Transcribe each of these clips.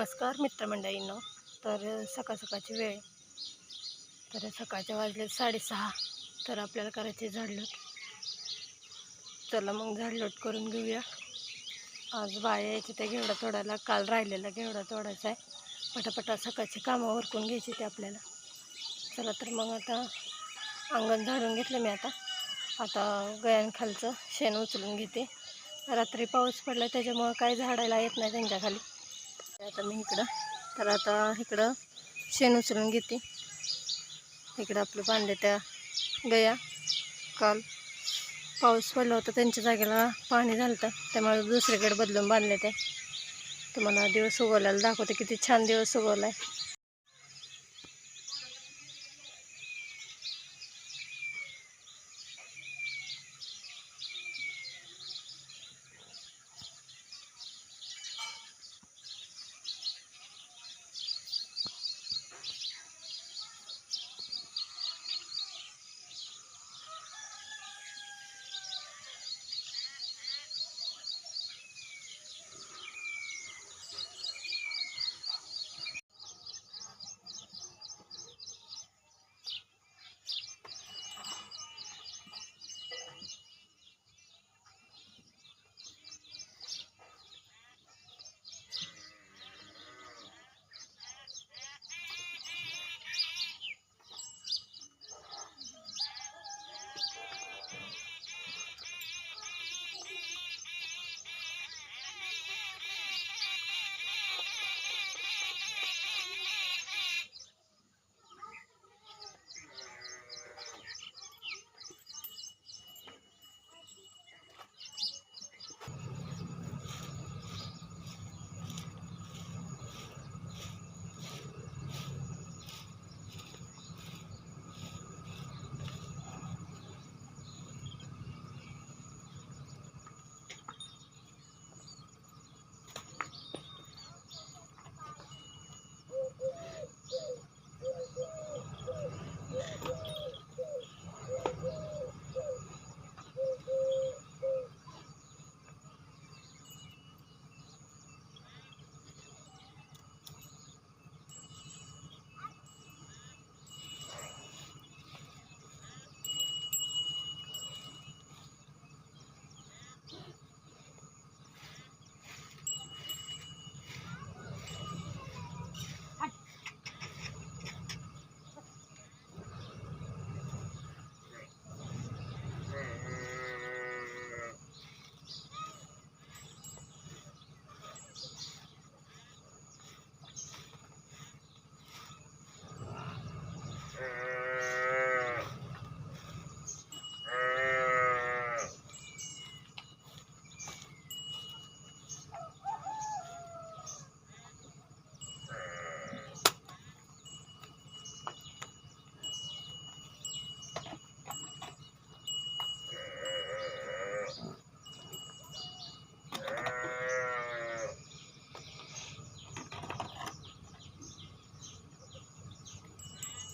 नमस्कार मित्रमंडळींनो. तर सकाळ सकाळची वेळ. तर सकाळच्या वाजले साडेसहा. तर आपल्याला करायचे झाडलोट. चला मग झाडलोट करून घेऊया. आज बाया यायची त्या घेवडा तोडायला. काल राहिलेला घेवडा तोडायचा आहे. पटापटा सकाळची कामं उरकून घ्यायची ते आपल्याला. चला तर मग आता अंगण झाडून घेतलं मी आता. आता गयांखालचं शेण उचलून घेते. रात्री पाऊस पडला त्याच्यामुळं काही झाडायला येत नाही त्यांच्याखाली आता मी इकडं. तर आता इकडं शेण उचलून घेते. इकडं आपलं बांधले त्या गया. काल पाऊस पडला होता त्यांच्या जागेला पाणी झालं होतं त्यामुळे दुसरीकडे बदलून बांधले त्या तुम्हाला दिवस उगवल्याला दाखवते किती छान दिवस उगवला आहे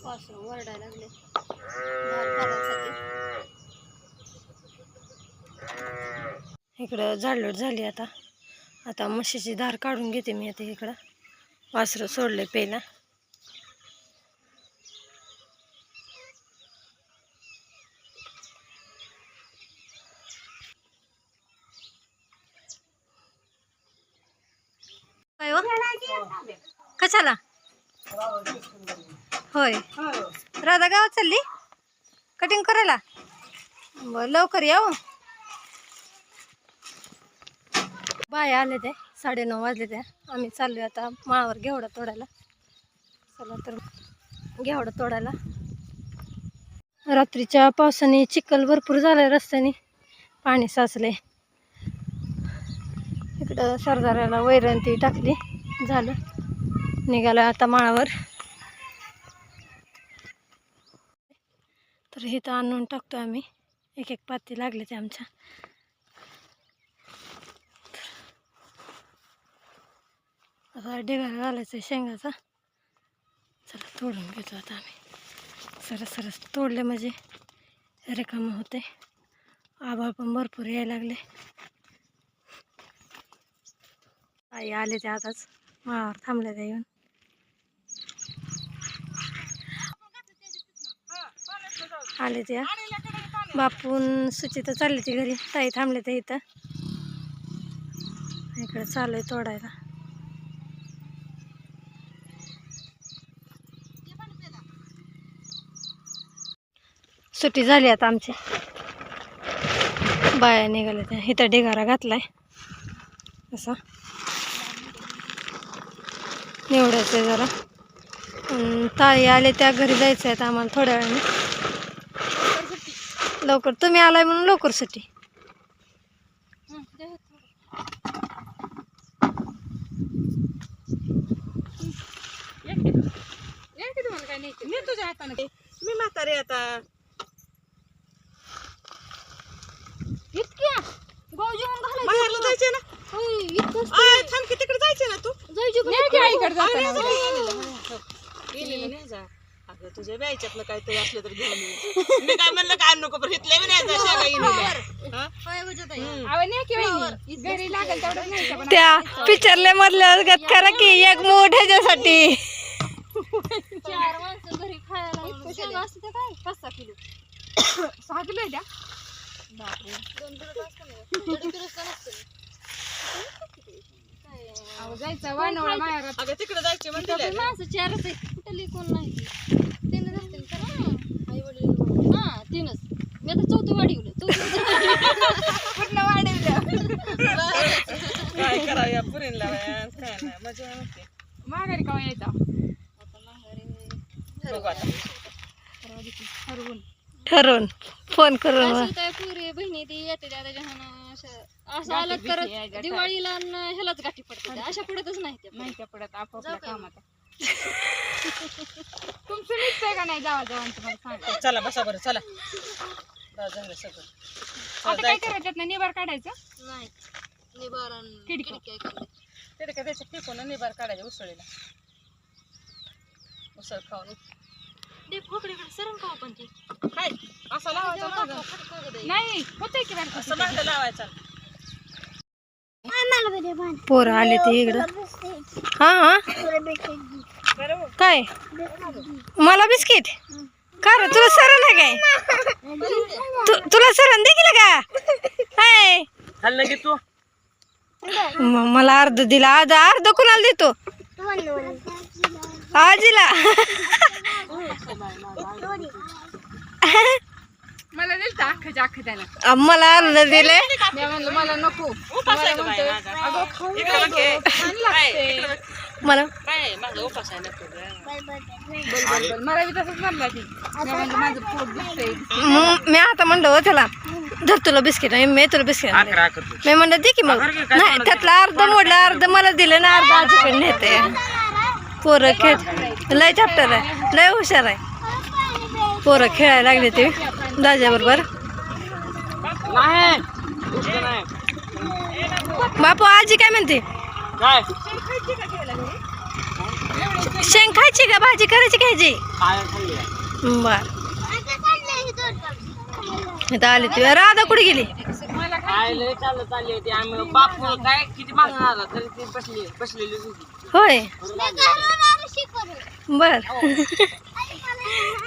वासरू ओरडायला लागले. इकडं झाडलोट झाली आता. आता म्हशीची धार काढून घेते मी आता इकडं. वासरं सोडले पेला. हो. कशाला? होय. राधा गावात चालली? कटिंग करायला? बरं लवकर या हो. बाय आले ते साडेनऊ वाजले ते आम्ही चाललोय आता माळावर घेवडा तोडायला. चला तर घेवडा तोडायला. रात्रीच्या पावसाने चिखल भरपूर झालाय रस्त्याने. पाणी साचले इकडं सरदाराला वैरंती टाकली. झालं. निघालं आता माळावर. तर इथं आणून टाकतो आम्ही. एक एक पाती लागले ते आमच्या. आता ढिगारा घालायचं आहे शेंगाचा. चला तोडून घेतो आता आम्ही. सरस सरस तोडले म्हणजे रिकामं होते आभाळ पण भरपूर यायला लागले. आई आले ते आताच. मावर थांबले ते येऊन. आले ते. बापून सुचिता चालली ती घरी. ताई थांबले ते इथं. इकडे चालू आहे तोडायला. सुट्टी झाली आता आमची. बाया निघाल्या त्या. इथं ढिगारा घातलाय. असा. निवडायचं जरा. ताई आले त्या घरी जायचं आहे आम्हाला थोड्या वेळाने. लवकर. तुम्ही आलाय म्हणून लवकर सुट्टी मी तुझ्या हाताने मी म्हातारे आता इतक्या घालायचं जायचे ना? थांब की तिकडे जायचे ना तू? जायचं? गेलेलं नाही जा अगं तुझ्या बायच्यातलं काहीतरी असलं तर घेऊन ये. मी काय म्हणलं काय आणू नको पण इथले बी नाही जा शेंगा इनिल्या. हा? हम्म. घरी लागेल तेवढं नाही का? त्या पिक्चरले मधल्या गत करा की एक मूठ ह्याच्यासाठी चार माणसं घरी खायला इतकं शेंगा असते त्या काय पाच सहा किलो सहा किलो आहे त्या बापरे दोन किलो असतं ना दीड किलो असतं नसतं. काय, जायचं वानवळा माया अगं तिकडे जायचे इथं म्हणते पण माणसं चारच आहेत कुठली कोण नाही तीनच असतील तर आई वडील हा तीनच. मी आता चौथं वाढवलं चौथं पूर्ण वाढवलं? काय करावं पुरीला बाया, काय नाही मजा होते. माघारी का यायचा? आता माघारी ठरवून. ठरवून. फोन करून काय पुरी बहिणी ती येते त्या त्याच्यानं असं आलं तर दिवाळीला ह्यालाच गाठी पडते अशा पडतच नाही त्या नाही त्या पडत काय कामात. तुमचं निघतंय का नाही जावा जावा तुम्हाला सांगा चला बसा बरं चला. झालं सगळं. आता काय करायचं त्यातनं निबार काढायचं? नाही निवारण किडकी. काय करते तरी काय त्याच्या निबार काढायचे उसळीला. उसळ खाऊन. ते खोकडीकडे सरन का आपण ती. काय? असं लावायचं मागं. कागद आहे. नाही होतंय की बारकं. असं मागं लावायचं. पोरं आले ते इकडं. हा हा. काय? मला बिस्किट? का रे? तुला सरण आहे काय? तु- तुला सरण देखील का हाय. खाल्लं की तू. म- मला अर्ध दिला. आज अर्ध कुणाला देतो? आजीला. मला दिलं अख्खच्या अख्खं त्यानं अ, मला अर्ध दिले. मला नको. हे. मला. काय आहे? माझा उपास आहे नको गं. बोल, बोल. मला बी तसंच म्हणला ती मी म्हणलं माझं पोट दुखतंय. म- मी आता म्हणलं हो त्याला. धर तुला बिस्किट. आहे मी तुला बिस्किट आणले. मी म्हणलं दे की मग. नाही त्यातलं अर्ध मोडलं अर्ध मला दिलं ना अर्ध आजीकडे नेते. पोरं खेळ लय चॅप्टर आहे. लय हुशार आहे. पोरं खेळायला लागले ते. दाजा बरोबर. बापू आजी काय म्हणते? काय? शेंग खायची का भाजी करायची खायची बर. इथं आली ती. राधा कुठे गेली? काय लय चालत चालली होती आम्ही बाप काय किती मागणार आला तरी ती बसली बसलेली होती. होय. बर.